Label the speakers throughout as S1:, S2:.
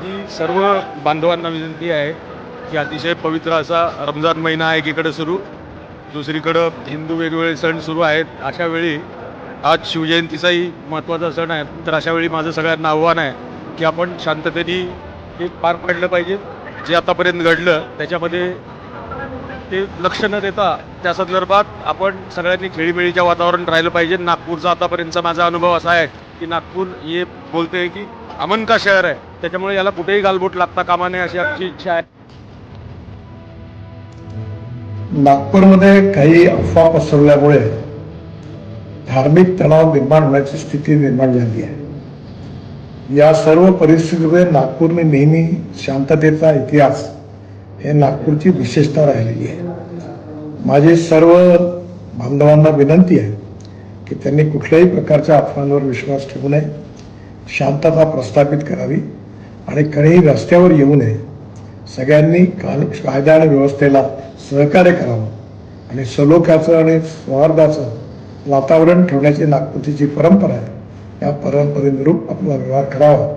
S1: माझी सर्व बांधवांना विनंती आहे की अतिशय पवित्र असा रमजान महिना एकीकडे सुरू दुसरीकडं हिंदू वेगवेगळे सण सुरू आहेत. अशा वेळी आज शिवजयंतीचाही महत्त्वाचा सण आहे. तर अशा वेळी माझं सगळ्यांना आव्हान आहे की आपण शांततेने हे पार पाडलं पाहिजे. जे आतापर्यंत घडलं त्याच्यामध्ये ते लक्ष न देता त्या संदर्भात आपण सगळ्यांनी खेळीमेळीच्या वातावरण राहिलं पाहिजे. नागपूरचा आतापर्यंतचा माझा अनुभव असा आहे की नागपूर हे बोलते की अमन का शहर आहे. त्याच्यामुळे याला कुठेही गालबोट लागता कामा नये अशी आमची इच्छा आहे.
S2: नागपूरमध्ये काही अफवा पसरल्यामुळे धार्मिक तणाव निर्माण होण्याची स्थिती निर्माण झाली आहे. या सर्व परिस्थितीमध्ये नागपूरने नेहमी शांततेचा इतिहास हे नागपूरची विशेषता राहिलेली आहे. माझी सर्व बांधवांना विनंती आहे की त्यांनी कुठल्याही प्रकारच्या अफवांवर विश्वास ठेवू नये. शांतता प्रस्थापित करावी आणि कडेही रस्त्यावर येऊ नये. सगळ्यांनी काल कायदा आणि व्यवस्थेला सहकार्य करावं आणि सलोख्याचं आणि सौहार्दाचं वातावरण ठेवण्याची नागपूरची जी परंपरा आहे. या परंपरेनुरूप आपला व्यवहार करावा.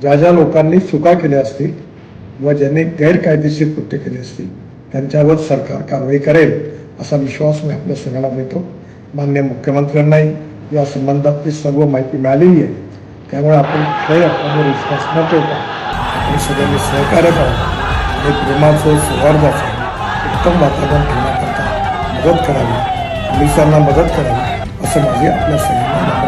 S2: ज्या ज्या लोकांनी चुका केल्या असतील व ज्यांनी गैरकायदेशीर कृत्य केले असतील त्यांच्यावर सरकार कारवाई करेल असा विश्वास मी आपल्या सगळ्यांना देतो. मान्य मुख्यमंत्र्यांनाही या संबंधातली सर्व माहिती मिळालेली आहे. त्यामुळे आपण कुठल्याही अफवांवर विश्वास न ठेवता आपण सगळ्यांनी सहकार्य करावं. आणि प्रेमाचं सौहार्दाचं उत्तम वातावरण ठेवण्याकरता मदत करावी पोलिसांना मदत करावी असं माझी आपल्या सगळ्यांना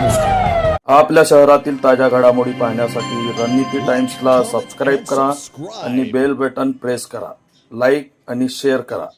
S2: नमस्कार.
S3: आपल्या शहरातील ताज्या घडामोडी पाहण्यासाठी रणनीती टाइम्सला सबस्क्राईब करा आणि बेल बटन प्रेस करा. लाईक आणि शेअर करा.